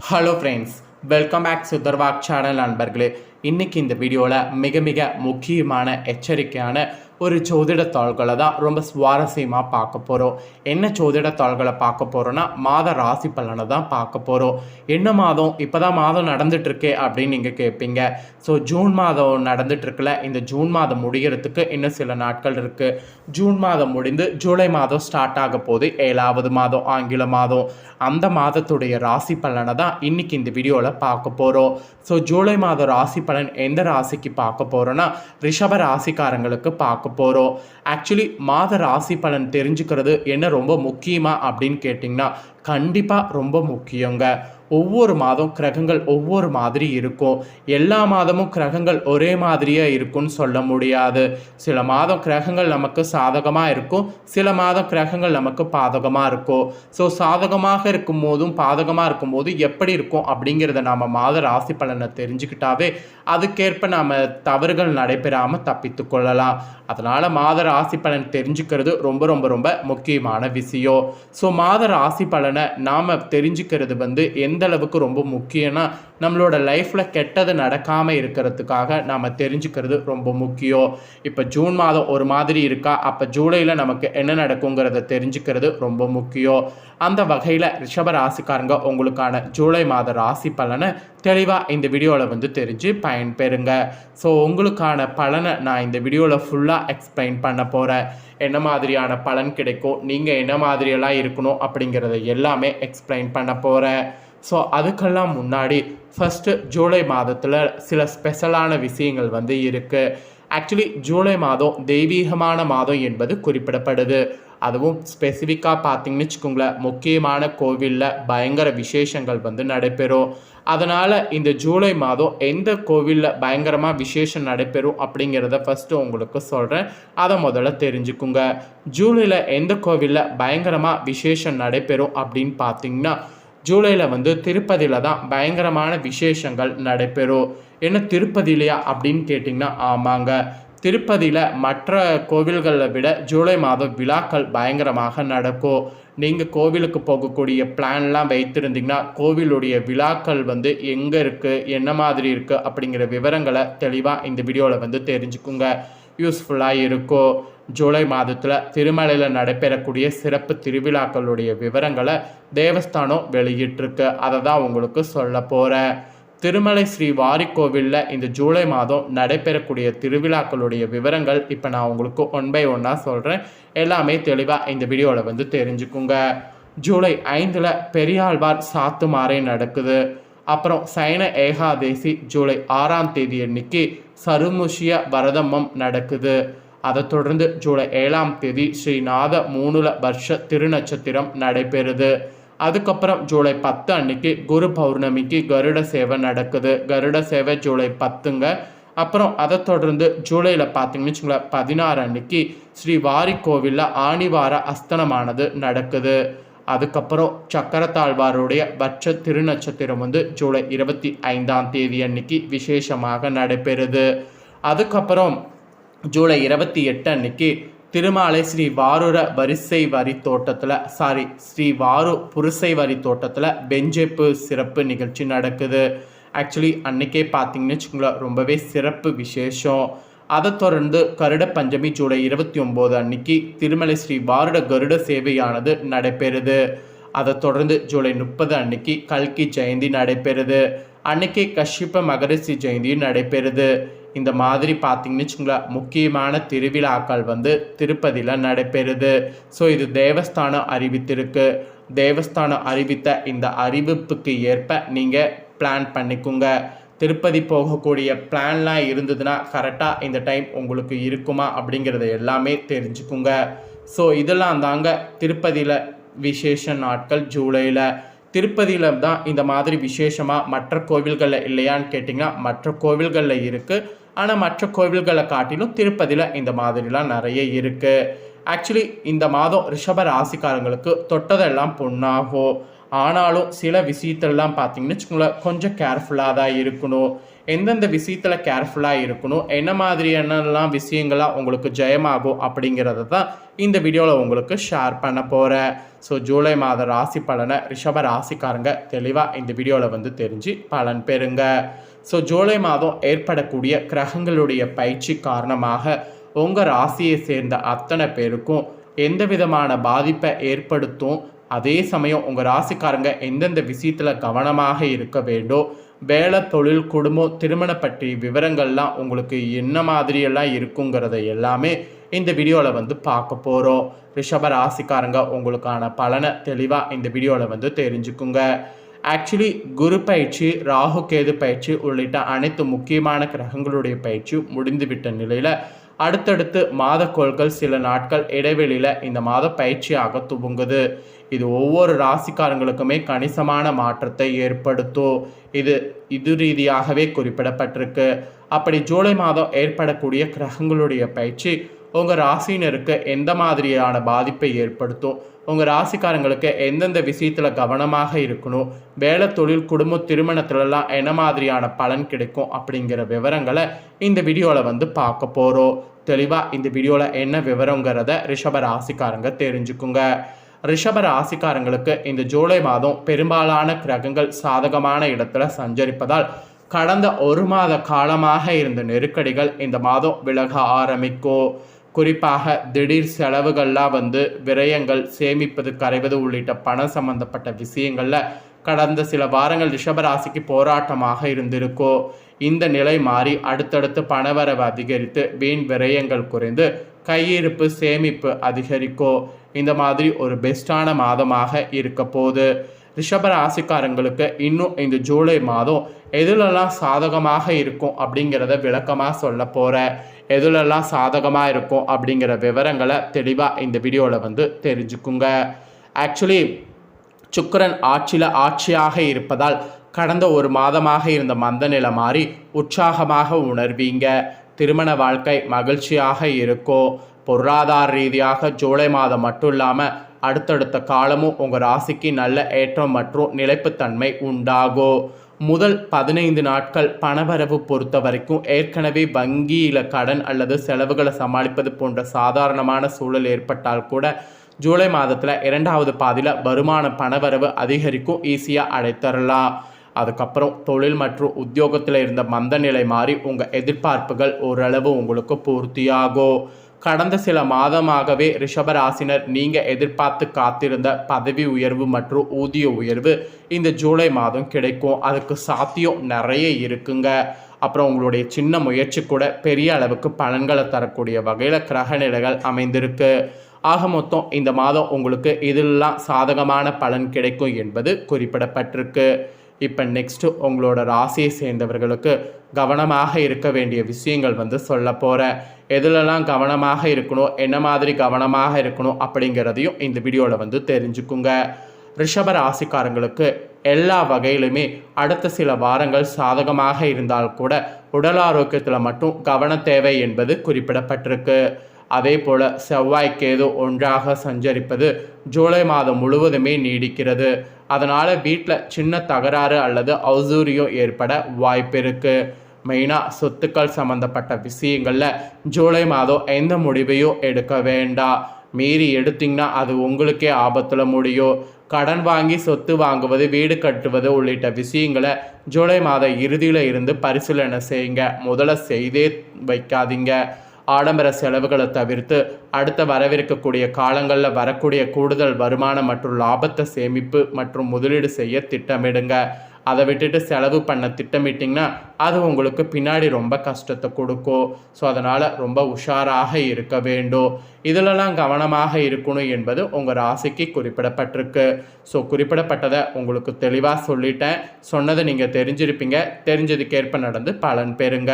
Hello friends welcome back சுதர்வாக் channel நண்பர்களே இன்னைக்கு இந்த வீடியோவில் மிக மிக முக்கியமான எச்சரிக்கையான ஒரு ஜோதிட தாள்களை தான் ரொம்ப சுவாரஸ்யமாக பார்க்க போகிறோம் என்ன ஜோதிட தாள்களை பார்க்க போகிறோன்னா மாத ராசி பலனை தான் பார்க்க போகிறோம் என்ன மாதம்? இப்போ தான் மாதம் நடந்துகிட்ருக்கே அப்படின்னு நீங்கள் கேட்பீங்க ஸோ ஜூன் மாதம் நடந்துகிட்ருக்குல இந்த ஜூன் மாதம் முடிகிறதுக்கு இன்னும் சில நாட்கள் இருக்குது ஜூன் மாதம் முடிந்து ஜூலை மாதம் ஸ்டார்ட் ஆக போது ஏழாவது மாதம் ஆங்கில மாதம். அந்த மாதத்துடைய ராசி பலனை தான் இன்றைக்கி இந்த வீடியோவில் பார்க்க போகிறோம் ஸோ ஜூலை மாதம் ராசி பலன் எந்த ராசிக்கு பார்க்க போகிறோன்னா ரிஷப ராசிக்காரங்களுக்கு பார்க்க போகிறோம் ஆக்சுவலி மாத ராசி பலன் தெரிஞ்சுக்கிறது என்ன ரொம்ப முக்கியமாக அப்படின்னு கேட்டிங்கன்னா கண்டிப்பாக ரொம்ப முக்கியங்க. ஒவ்வொரு மாதம் கிரகங்கள் ஒவ்வொரு மாதிரி இருக்கும். எல்லா மாதமும் கிரகங்கள் ஒரே மாதிரியே இருக்கும்னு சொல்ல முடியாது. சில மாதம் கிரகங்கள் நமக்கு சாதகமாக இருக்கும். சில மாதம் கிரகங்கள் நமக்கு பாதகமாக இருக்கும். ஸோ சாதகமாக இருக்கும் போதும் பாதகமாக இருக்கும் போதும் எப்படி இருக்கும் அப்படிங்கிறத நாம் மாத ராசி பலனை தெரிஞ்சுக்கிட்டாவே அதுக்கேற்ப நாம் தவறுகள் நடைபெறாமல் தப்பித்து கொள்ளலாம். அதனால் மாத ராசி பலன் தெரிஞ்சுக்கிறது ரொம்ப ரொம்ப ரொம்ப முக்கியமான விஷயம். ஸோ மாத ராசி பலனை நாம் தெரிஞ்சுக்கிறது வந்து எந்த அளவுக்கு ரொம்ப முக்கியம்னா நம்மளோட லைஃப்பில் கெட்டது நடக்காமல் இருக்கிறதுக்காக நாம் தெரிஞ்சுக்கிறது ரொம்ப முக்கியம். இப்போ ஜூன் மாதம் ஒரு மாதிரி இருக்கா? அப்போ ஜூலையில் நமக்கு என்ன நடக்குங்கிறத தெரிஞ்சுக்கிறது ரொம்ப முக்கியம். அந்த வகையில் ரிஷபராசிக்காரங்க உங்களுக்கான ஜூலை மாத ராசி பலனை தெளிவாக இந்த வீடியோவில் வந்து தெரிஞ்சு பயன்பெறுங்க. ஸோ உங்களுக்கான பலனை நான் இந்த வீடியோவில் ஃபுல்லாக எக்ஸ்பிளைன் பண்ண போகிறேன் என்ன மாதிரியான பலன் கிடைக்கும் நீங்கள் என்ன மாதிரியெல்லாம் இருக்கணும் அப்படிங்கிறத எல்லாமே எக்ஸ்பிளைன் பண்ண போகிறேன் ஸோ அதுக்கெல்லாம் முன்னாடி ஃபஸ்ட்டு ஜூலை மாதத்தில் சில ஸ்பெஷலான விஷயங்கள் வந்து இருக்குது ஆக்சுவலி ஜூலை மாதம் தெய்வீகமான மாதம் என்பது குறிப்பிடப்படுது. அதுவும் ஸ்பெசிஃபிக்காக பார்த்தீங்கன்னு வச்சுக்கோங்களேன் முக்கியமான கோவிலில் பயங்கர விசேஷங்கள் வந்து நடைபெறும். அதனால் இந்த ஜூலை மாதம் எந்த கோவிலில் பயங்கரமாக விசேஷம் நடைபெறும் அப்படிங்கிறத ஃபஸ்ட்டு உங்களுக்கு சொல்கிறேன் அதை முதல்ல தெரிஞ்சுக்குங்க. ஜூலையில் எந்த கோவிலில் பயங்கரமாக விசேஷம் நடைபெறும் அப்படின்னு பார்த்தீங்கன்னா ஜூலையில் வந்து திருப்பதியில் தான் பயங்கரமான விசேஷங்கள் நடைபெறும். என்ன திருப்பதிலையா அப்படின்னு கேட்டிங்கன்னா ஆமாங்க. திருப்பதியில் மற்ற கோவில்களை விட ஜூலை மாதம் விழாக்கள் பயங்கரமாக நடக்கும் நீங்கள் கோவிலுக்கு போகக்கூடிய பிளான்லாம் வைத்திருந்தீங்கன்னா கோவிலுடைய விழாக்கள் வந்து எங்கே இருக்குது என்ன மாதிரி இருக்குது அப்படிங்கிற விவரங்களை தெளிவாக இந்த வீடியோவில் வந்து தெரிஞ்சுக்குங்க. யூஸ்ஃபுல்லாக இருக்கும் ஜூலை மாதத்தில் திருமலையில் நடைபெறக்கூடிய சிறப்பு திருவிழாக்களுடைய விவரங்களை தேவஸ்தானம் வெளியிட்டிருக்கு. அதை தான் உங்களுக்கு சொல்ல போகிறேன் திருமலை ஸ்ரீ வாரிக்கோவிலில் இந்த ஜூலை மாதம் நடைபெறக்கூடிய திருவிழாக்களுடைய விவரங்கள் இப்போ நான் உங்களுக்கு ஒன் பை ஒன்னாக சொல்கிறேன் எல்லாமே தெளிவாக இந்த வீடியோவில் வந்து தெரிஞ்சுக்குங்க. ஜூலை ஐந்தில் பெரியாழ்வார் சாத்துமாறை நடக்குது. அப்புறம் சைன ஏகாதேசி ஜூலை ஆறாம் தேதி அன்னைக்கு சருமுஷிய வரதம்மம் நடக்குது. அதை தொடர்ந்து ஜூலை ஏழாம் தேதி ஸ்ரீநாத மூணுல வருஷ திருநட்சத்திரம் நடைபெறுது. அதுக்கப்புறம் ஜூலை பத்து அன்னைக்கு குரு பௌர்ணமிக்கு கருட சேவை நடக்குது. கருட சேவை ஜூலை பத்துங்க. அப்புறம் அதை தொடர்ந்து ஜூலையில் பார்த்தீங்கன்னு வச்சுங்களேன் பதினாறு அன்னைக்கு ஸ்ரீ வாரி கோவிலில் ஆணிவார அஸ்தனமானது நடக்குது. அதுக்கப்புறம் சக்கரத்தாழ்வாருடைய பட்ச திருநட்சத்திரம் வந்து ஜூலை இருபத்தி ஐந்தாம் தேதி அன்னைக்கு விசேஷமாக நடைபெறுது. அதுக்கப்புறம் ஜூலை இருபத்தி எட்டு அன்னைக்கு திருமாலை ஸ்ரீ வாரூர வரிசை வரி தோட்டத்தில் சாரி ஸ்ரீ வாரு புரிசை வரி தோட்டத்தில் பெஞ்சேப்பு சிறப்பு நிகழ்ச்சி நடக்குது. ஆக்சுவலி அன்னைக்கே பார்த்தீங்கன்னு வச்சுக்கோங்களேன் ரொம்பவே சிறப்பு விசேஷம். அதை தொடர்ந்து கருட பஞ்சமி ஜூலை இருபத்தி ஒம்போது அன்னைக்கு திருமலை ஸ்ரீ வாருட கருட சேவையானது நடைபெறுது. அதை தொடர்ந்து ஜூலை முப்பது அன்னைக்கு கல்கி ஜெயந்தி நடைபெறுது. அன்னைக்கே கஷிப்ப மகரிஷி ஜெயந்தியும் நடைபெறுது. இந்த மாதிரி பார்த்தீங்கன்னு வச்சுங்களேன் முக்கியமான திருவிழாக்கள் வந்து திருப்பதியில் நடைபெறுது. ஸோ இது தேவஸ்தானம் அறிவித்திருக்கு. தேவஸ்தானம் அறிவித்த இந்த அறிவிப்புக்கு ஏற்ப நீங்கள் பிளான் பண்ணிக்கோங்க. திருப்பதி போகக்கூடிய பிளான்லாம் இருந்ததுன்னா கரெக்டாக இந்த டைம் உங்களுக்கு இருக்குமா அப்படிங்கிறத எல்லாமே தெரிஞ்சுக்குங்க. ஸோ இதெல்லாம் தாங்க திருப்பதியில் விசேஷ நாட்கள் ஜூலையில் திருப்பதியில் தான் இந்த மாதிரி விசேஷமாக மற்ற கோவில்களில் இல்லையான்னு கேட்டிங்கன்னா மற்ற கோவில்களில் இருக்குது ஆனால் மற்ற கோவில்களை காட்டிலும் திருப்பதியில் இந்த மாதிரிலாம் நிறைய இருக்குது ஆக்சுவலி இந்த மாதம் ரிஷப ராசிக்காரங்களுக்கு தொட்டதெல்லாம் பொண்ணாகும் ஆனாலும் சில விஷயத்தெல்லாம் பார்த்தீங்கன்னு வச்சுக்கோங்களேன் கொஞ்சம் கேர்ஃபுல்லாக தான் இருக்கணும். எந்தெந்த விஷயத்தில் கேர்ஃபுல்லாக இருக்கணும் என்ன மாதிரியானலாம் விஷயங்களாக உங்களுக்கு ஜெயமாகும் அப்படிங்கிறத தான் இந்த வீடியோவில் உங்களுக்கு ஷேர் பண்ண போகிறேன் ஸோ ஜூலை மாத ராசி பலனை ரிஷப ராசிக்காரங்க தெளிவாக இந்த வீடியோவில் வந்து தெரிஞ்சு பலன் பெறுங்க. ஸோ ஜூலை மாதம் ஏற்படக்கூடிய கிரகங்களுடைய பயிற்சி காரணமாக உங்கள் ராசியை சேர்ந்த அத்தனை பேருக்கும் எந்த விதமான பாதிப்பை ஏற்படுத்தும் அதே சமயம் உங்கள் ராசிக்காரங்க எந்தெந்த விஷயத்தில் கவனமாக இருக்க வேண்டும் வேலை தொழில் குடும்பம் திருமண பற்றி விவரங்கள்லாம் உங்களுக்கு என்ன மாதிரியெல்லாம் இருக்குங்கிறத எல்லாமே இந்த வீடியோவில் வந்து பார்க்க போகிறோம் ரிஷப ராசிக்காரங்க உங்களுக்கான பலனை தெளிவாக இந்த வீடியோவில் வந்து தெரிஞ்சுக்குங்க. ஆக்சுவலி குரு பயிற்சி ராகு கேது பயிற்சி உள்ளிட்ட அனைத்து முக்கியமான கிரகங்களுடைய பயிற்சி முடிந்துவிட்ட நிலையில் அடுத்தடுத்து மாதக்கோள்கள் சில நாட்கள் இடைவெளியில் இந்த மாத பயிற்சியாக துவங்குது. இது ஒவ்வொரு ராசிக்காரங்களுக்குமே கணிசமான மாற்றத்தை ஏற்படுத்தும். இது இது ரீதியாகவே குறிப்பிடப்பட்டிருக்கு. அப்படி ஜூலை மாதம் ஏற்படக்கூடிய கிரகங்களுடைய பயிற்சி உங்கள் ராசினருக்கு எந்த மாதிரியான பாதிப்பை ஏற்படுத்தும்? உங்கள் ராசிக்காரங்களுக்கு எந்தெந்த விஷயத்தில் கவனமாக இருக்கணும்? வேலை தொழில் குடும்ப திருமணத்துலலாம் என்ன மாதிரியான பலன் கிடைக்கும்? அப்படிங்கிற விவரங்களை இந்த வீடியோவில் வந்து பார்க்க போகிறோம் தெளிவாக இந்த வீடியோவில் என்ன விவரங்கிறத ரிஷப ராசிக்காரங்க தெரிஞ்சுக்குங்க. ரிஷப ராசிக்காரங்களுக்கு இந்த ஜூலை மாதம் பெரும்பாலான கிரகங்கள் சாதகமான இடத்துல சஞ்சரிப்பதால் கடந்த ஒரு மாத காலமாக இருந்த நெருக்கடிகள் இந்த மாதம் விலக ஆரம்பிக்கும். குறிப்பாக திடீர் செலவுகள்லாம் வந்து விரயங்கள் சேமிப்பது கரைவது உள்ளிட்ட பணம் சம்பந்தப்பட்ட விஷயங்களில் கடந்த சில வாரங்கள் ரிஷபராசிக்கு போராட்டமாக இருந்திருக்கோ இந்த நிலை மாறி அடுத்தடுத்து பணவரவு அதிகரித்து வீண் விரயங்கள் குறைந்து கையிருப்பு சேமிப்பு அதிகரிக்கோ இந்த மாதிரி ஒரு பெஸ்டான மாதமாக இருக்க போகுது. ரிஷபராசிக்காரங்களுக்கு இன்னும் இந்த ஜூலை மாதம் எதுலெல்லாம் சாதகமாக இருக்கும் அப்படிங்கிறத விளக்கமாக சொல்ல போகிறேன் எதுலெல்லாம் சாதகமாக இருக்கும் அப்படிங்கிற விவரங்களை தெளிவாக இந்த வீடியோவில் வந்து தெரிஞ்சுக்குங்க. ஆக்சுவலி சுக்கரன் ஆட்சியில் ஆட்சியாக இருப்பதால் கடந்த ஒரு மாதமாக இருந்த மந்தநிலை மாறி உற்சாகமாக உணர்வீங்க. திருமண வாழ்க்கை மகிழ்ச்சியாக இருக்கும் பொருளாதார ரீதியாக ஜூலை மாதம் மட்டும் இல்லாமல் அடுத்தடுத்த காலமும் உங்கள் ராசிக்கு நல்ல ஏற்றம் மற்றும் நிலைப்புத்தன்மை உண்டாகும் முதல் பதினைந்து நாட்கள் பணவரவு பொறுத்த வரைக்கும் ஏற்கனவே வங்கியில் கடன் அல்லது செலவுகளை சமாளிப்பது போன்ற சாதாரணமான சூழல் ஏற்பட்டால் கூட ஜூலை மாதத்தில் இரண்டாவது பாதியில் வருமான பணவரவு அதிகரிக்கும் ஈஸியாக அடைத்தரலாம். அதுக்கப்புறம் தொழில் மற்றும் உத்தியோகத்தில் இருந்த மந்த நிலை மாறி உங்கள் எதிர்பார்ப்புகள் ஓரளவு உங்களுக்கு பூர்த்தியாகும். கடந்த சில மாதமாகவே ரிஷபராசினர் நீங்கள் எதிர்பார்த்து காத்திருந்த பதவி உயர்வு மற்றும் ஊதிய உயர்வு இந்த ஜூலை மாதம் கிடைக்கும். அதுக்கு சாத்தியம் நிறைய இருக்குங்க. அப்புறம் உங்களுடைய சின்ன முயற்சி கூட பெரிய அளவுக்கு பலன்களை தரக்கூடிய வகையில் கிரக நிலைகள் அமைந்திருக்கு. ஆக மொத்தம் இந்த மாதம் உங்களுக்கு இதெல்லாம் சாதகமான பலன் கிடைக்கும் என்பது குறிப்பிடப்பட்டிருக்கு. இப்போ நெக்ஸ்ட்டு உங்களோட ராசியை சேர்ந்தவர்களுக்கு கவனமாக இருக்க வேண்டிய விஷயங்கள் வந்து சொல்ல போகிறேன் எதுலலாம் கவனமாக இருக்கணும் என்ன மாதிரி கவனமாக இருக்கணும் அப்படிங்கிறதையும் இந்த வீடியோவில் வந்து தெரிஞ்சுக்குங்க. ரிஷப ராசிக்காரங்களுக்கு எல்லா வகையிலுமே அடுத்த சில வாரங்கள் சாதகமாக இருந்தால் கூட உடல் ஆரோக்கியத்தில் மட்டும் கவன தேவை என்பது குறிப்பிடப்பட்டிருக்கு. அதே போல் செவ்வாய்க்கேது ஒன்றாக சஞ்சரிப்பது ஜூலை மாதம் முழுவதுமே நீடிக்கிறது. அதனால் வீட்டில் சின்ன தகராறு அல்லது அவுசூரியம் ஏற்பட வாய்ப்பு இருக்குது மெயினாக சொத்துக்கள் சம்மந்தப்பட்ட விஷயங்களில் ஜூலை மாதம் எந்த முடிவையும் எடுக்க வேண்டாம். மீறி எடுத்திங்கன்னா அது உங்களுக்கே ஆபத்தில் முடியும். கடன் வாங்கி சொத்து வாங்குவது வீடு கட்டுவது உள்ளிட்ட விஷயங்களை ஜூலை மாத இறுதியில் இருந்து பரிசீலனை செய்யுங்க. முதல்ல செய்தே வைக்காதீங்க. ஆடம்பர செலவுகளை தவிர்த்து அடுத்த வரவிருக்கக்கூடிய காலங்களில் வரக்கூடிய கூடுதல் வருமானம் மற்றும் லாபத்தை சேமிப்பு மற்றும் முதலீடு செய்ய திட்டமிடுங்க. அதை விட்டுட்டு செலவு பண்ண திட்டமிட்டிங்கன்னா அது உங்களுக்கு பின்னாடி ரொம்ப கஷ்டத்தை கொடுக்கும் ஸோ அதனால் ரொம்ப உஷாராக இருக்க வேண்டும் இதிலெல்லாம் கவனமாக இருக்கணும் என்பது உங்கள் ராசிக்கு குறிப்பிடப்பட்டிருக்கு. ஸோ குறிப்பிடப்பட்டதை உங்களுக்கு தெளிவாக சொல்லிட்டேன். சொன்னதை நீங்கள் தெரிஞ்சிருப்பீங்க. தெரிஞ்சதுக்கேற்ப நடந்து பலன் பெறுங்க.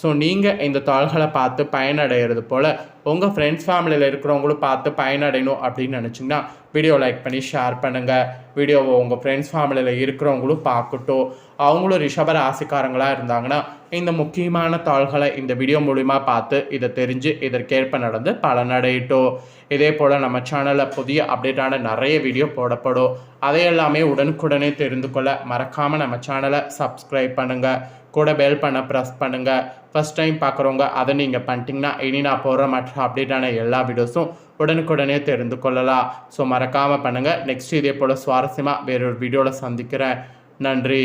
ஸோ நீங்கள் இந்த தாள்களை பார்த்து பயனடைகிறது போல் உங்கள் ஃப்ரெண்ட்ஸ் ஃபேமிலியில் இருக்கிறவங்களும் பார்த்து பயனடையணும் அப்படின்னு நினச்சிங்கன்னா வீடியோ லைக் பண்ணி ஷேர் பண்ணுங்கள் வீடியோவை உங்கள் ஃப்ரெண்ட்ஸ் ஃபேமிலியில் இருக்கிறவங்களும் பார்க்கட்டும். அவங்களும் ரிஷப ராசிக்காரங்களாக இருந்தாங்கன்னா இந்த முக்கியமான தாள்களை இந்த வீடியோ மூலிமா பார்த்து இதை தெரிஞ்சு இதற்கேற்ப நடந்து பலனடையட்டும். இதே போல் நம்ம சேனலில் புதிய அப்டேட்டான நிறைய வீடியோ போடப்படும். அதையெல்லாமே உடனுக்குடனே தெரிந்து கொள்ள மறக்காமல் நம்ம சேனலை சப்ஸ்கிரைப் பண்ணுங்கள் கூட பெல் பண்ண ப்ரெஸ் பண்ணுங்கள் ஃபஸ்ட் டைம் பார்க்குறவங்க அதை நீங்கள் பண்ணிட்டீங்கன்னா இனி நான் போடுற மற்ற அப்டேட்டான எல்லா வீடியோஸும் உடனுக்குடனே தெரிந்து கொள்ளலாம். ஸோ மறக்காமல் பண்ணுங்கள் நெக்ஸ்ட் இதே போல் சுவாரஸ்யமாக வேறொரு வீடியோவில் சந்திக்கிறேன். நன்றி.